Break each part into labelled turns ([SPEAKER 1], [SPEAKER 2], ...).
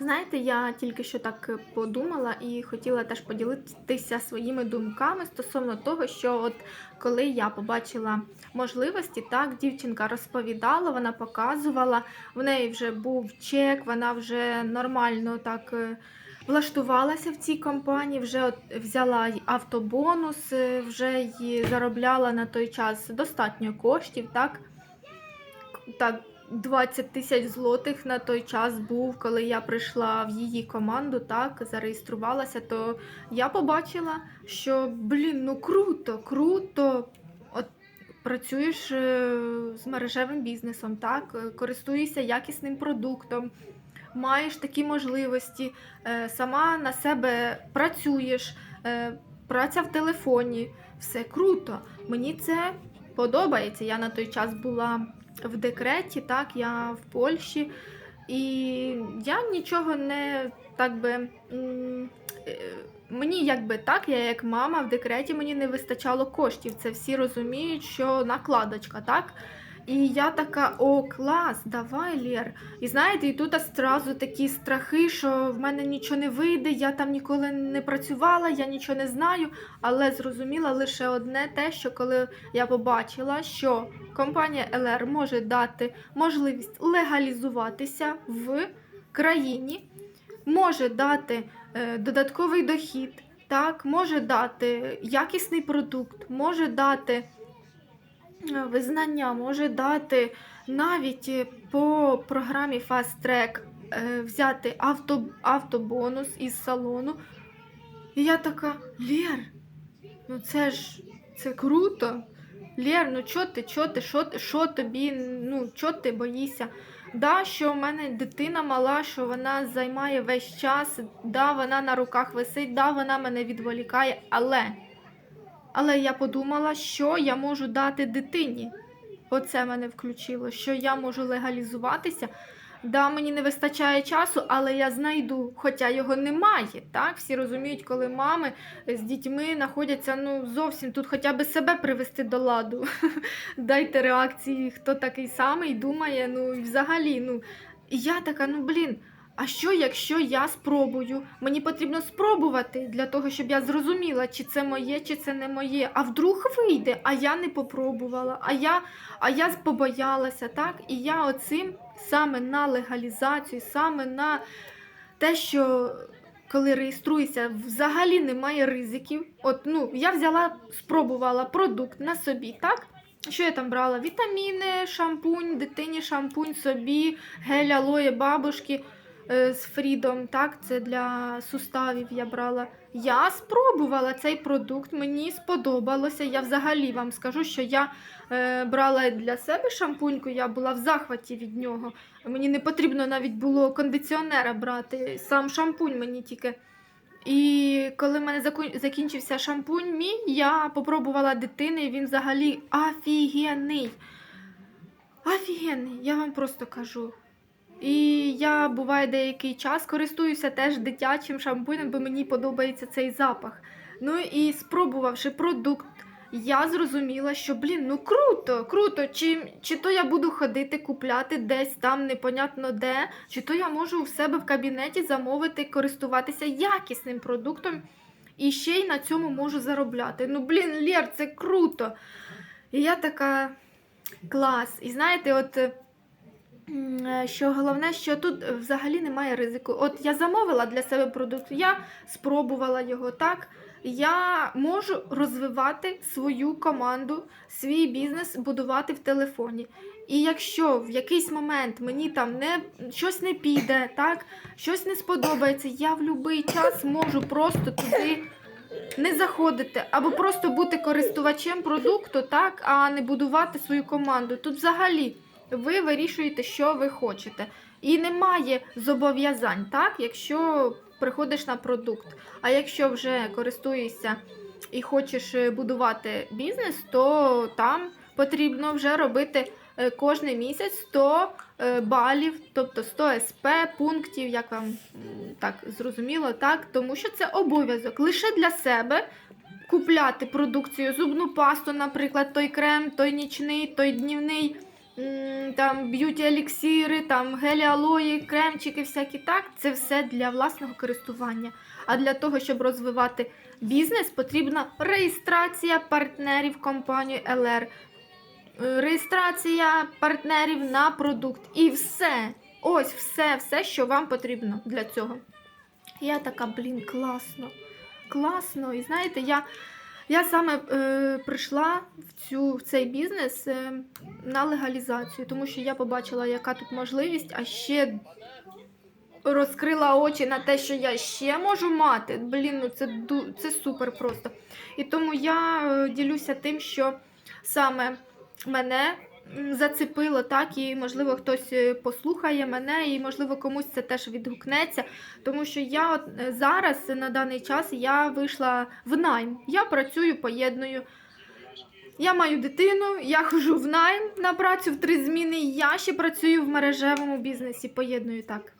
[SPEAKER 1] Знаєте, я тільки що так подумала і хотіла теж поділитися своїми думками стосовно того, що от коли я побачила можливості, так дівчинка розповідала, вона показувала, в неї вже був чек, вона вже нормально так. е, Влаштувалася в цій компанії, вже взяла автобонус, е, вже й заробляла на той час достатньо коштів, так? Так, 20 тисяч злотих на той час був, коли я прийшла в її команду, так, зареєструвалася, то я побачила, що, блін, ну круто, круто. От працюєш е, з мережевим бізнесом, так, користуєшся якісним продуктом, маєш такі можливості, е, сама на себе працюєш, е, праця в телефоні, все круто. Мені це подобається. Я на той час була в декреті, так, я в Польщі, і я нічого не так би. е, Мені якби так, я як мама в декреті мені не вистачало коштів. Це всі розуміють, що накладочка, так? І я така, о, клас, давай, Лєр. І знаєте, і тут одразу такі страхи, що в мене нічого не вийде, я там ніколи не працювала, я нічого не знаю. Але зрозуміла лише одне те, що коли я побачила, що компанія ЛР може дати можливість легалізуватися в країні, може дати е, додатковий дохід, так, може дати якісний продукт, може дати визнання, може дати навіть е, по програмі Fast Track е, взяти авто, автобонус із салону. І я така, Лєр, ну це ж це круто. Лєр, ну чо ти, чо ти, що що тобі, ну чо ти боїшся? Да, що в мене дитина мала, що вона займає весь час, да, вона на руках висить, да, вона мене відволікає, але, але я подумала, що я можу дати дитині. Оце мене включило, що я можу легалізуватися. Да, мені не вистачає часу, але я знайду, хоча його немає. Так? Всі розуміють, коли мами з дітьми знаходяться ну, зовсім тут хоча б себе привести до ладу. Дайте реакції, хто такий самий думає, ну і взагалі, ну. І я така, ну блін, а що, якщо я спробую? Мені потрібно спробувати для того, щоб я зрозуміла, чи це моє, чи це не моє. А вдруг вийде, а я не попробувала, а я, а я побоялася, так? І я оцим саме на легалізацію, саме на те, що коли реєструєшся, взагалі немає ризиків. От, ну, я взяла, спробувала продукт на собі, так? Що я там брала? Вітаміни, шампунь, дитині шампунь, собі, гель алоє бабушки з Фрідом, так, це для суставів я брала. Я спробувала цей продукт, мені сподобалося. Я взагалі вам скажу, що я е, брала для себе шампуньку, я була в захваті від нього. Мені не потрібно навіть було кондиціонера брати, сам шампунь мені тільки. І коли в мене закінчився шампунь мій, я попробувала дитини, він взагалі офігенний. Офігенний, я вам просто кажу. І я буває деякий час користуюся теж дитячим шампунем, бо мені подобається цей запах. Ну і спробувавши продукт, я зрозуміла, що блін, ну круто, круто. Чи, чи то я буду ходити купляти десь там непонятно де, чи то я можу в себе в кабінеті замовити, користуватися якісним продуктом і ще й на цьому можу заробляти. Ну блін, Лєр, це круто. І я така клас. І знаєте, от. Е, Що головне, що тут взагалі немає ризику. От я замовила для себе продукт, я спробувала його так. Я можу розвивати свою команду, свій бізнес будувати в телефоні. І якщо в якийсь момент мені там не щось не піде, так, щось не сподобається, я в будь-який час можу просто туди не заходити, або просто бути користувачем продукту, так, а не будувати свою команду. Тут взагалі ви вирішуєте, що ви хочете. І немає зобов'язань, так, якщо приходиш на продукт. А якщо вже користуєшся і хочеш е, будувати бізнес, то там потрібно вже робити е, кожен місяць 100 е, балів, тобто 100 СП пунктів, як вам так зрозуміло, так, тому що це обов'язок лише для себе. Купляти продукцію, зубну пасту, наприклад, той крем, той нічний, той днівний там б'юті еліксири, там гелі алої, кремчики, всякі так. Це все для власного користування. А для того, щоб розвивати бізнес, потрібна реєстрація партнерів компанії е, реєстрація партнерів на продукт. І все. Ось все, все, що вам потрібно для цього. Я така, блін, класно. Класно. І знаєте, я, я саме е, прийшла в, цю, в цей бізнес е, на легалізацію, тому що я побачила, яка тут можливість, а ще розкрила очі на те, що я ще можу мати. Блін, ну це, це супер просто. І тому я е, ділюся тим, що саме мене зацепило так, і можливо хтось е, послухає мене, і можливо комусь це теж відгукнеться. Тому що я от, е, зараз на даний час я вийшла в найм. Я працюю, поєдную. Я маю дитину, я хожу в найм на працю в три зміни. Я ще працюю в мережевому бізнесі, поєдную так.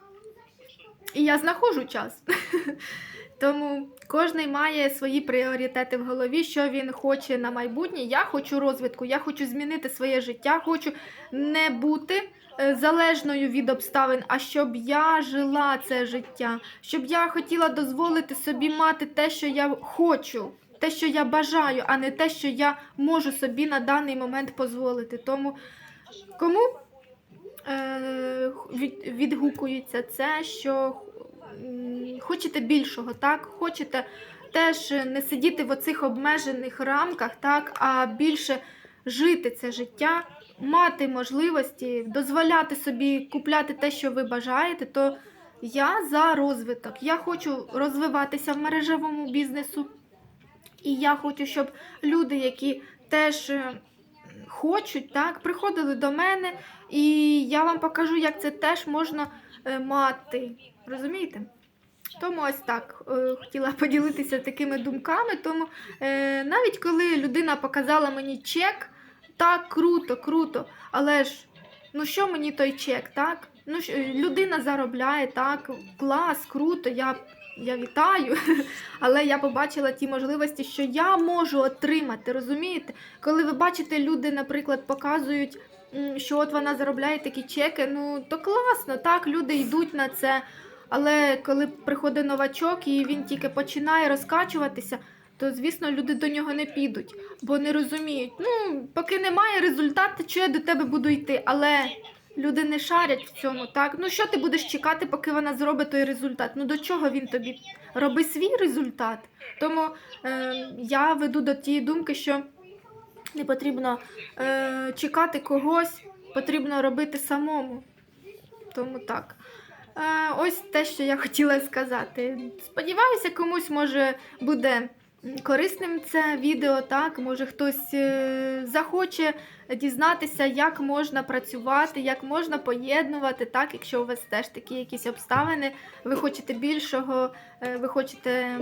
[SPEAKER 1] І я знаходжу час. Тому кожен має свої пріоритети в голові, що він хоче на майбутнє. Я хочу розвитку, я хочу змінити своє життя, хочу не бути е, залежною від обставин, а щоб я жила це життя, щоб я хотіла дозволити собі мати те, що я хочу, те, що я бажаю, а не те, що я можу собі на даний момент дозволити. Тому кому е, від, відгукується це, що хочете більшого, так? Хочете теж не сидіти в оцих обмежених рамках, так, а більше жити це життя, мати можливості, дозволяти собі купляти те, що ви бажаєте, то я за розвиток. Я хочу розвиватися в мережевому бізнесу. І я хочу, щоб люди, які теж е, хочуть, так, приходили до мене, і я вам покажу, як це теж можна е, мати. Розумієте? Тому ось так е, хотіла поділитися такими думками. Тому е, навіть коли людина показала мені чек, так круто, круто. Але ж ну що мені той чек, так? Ну людина заробляє, так, клас, круто, я, я вітаю. Але я побачила ті можливості, що я можу отримати, розумієте? Коли ви бачите, люди, наприклад, показують, що от вона заробляє такі чеки, ну то класно, так, люди йдуть на це. Але коли приходить новачок і він тільки починає розкачуватися, то звісно люди до нього не підуть, бо не розуміють. Ну, поки немає результату, що я до тебе буду йти. Але люди не шарять в цьому, так? Ну що ти будеш чекати, поки вона зробить той результат? Ну до чого він тобі? Роби свій результат. Тому е, я веду до тієї думки, що не потрібно е, чекати когось, потрібно робити самому. Тому так. Е, Ось те, що я хотіла сказати. Сподіваюся, комусь може буде корисним це відео, так? Може хтось е, захоче дізнатися, як можна працювати, як можна поєднувати, так, якщо у вас теж такі якісь обставини, ви хочете більшого, е, ви хочете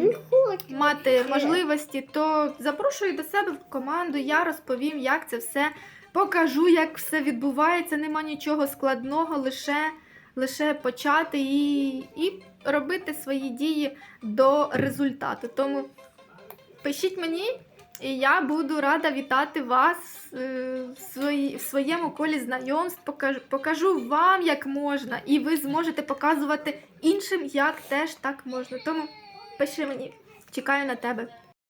[SPEAKER 1] мати можливості, то запрошую до себе в команду, я розповім, як це все покажу, як все відбувається. Нема нічого складного, лише, лише почати і, і робити свої дії до результату. Тому пишіть мені, і я буду рада вітати вас е, в, своєму колі знайомств. Покажу вам, як можна, і ви зможете показувати іншим, як теж так можна. Тому пиши мені, чекаю на тебе.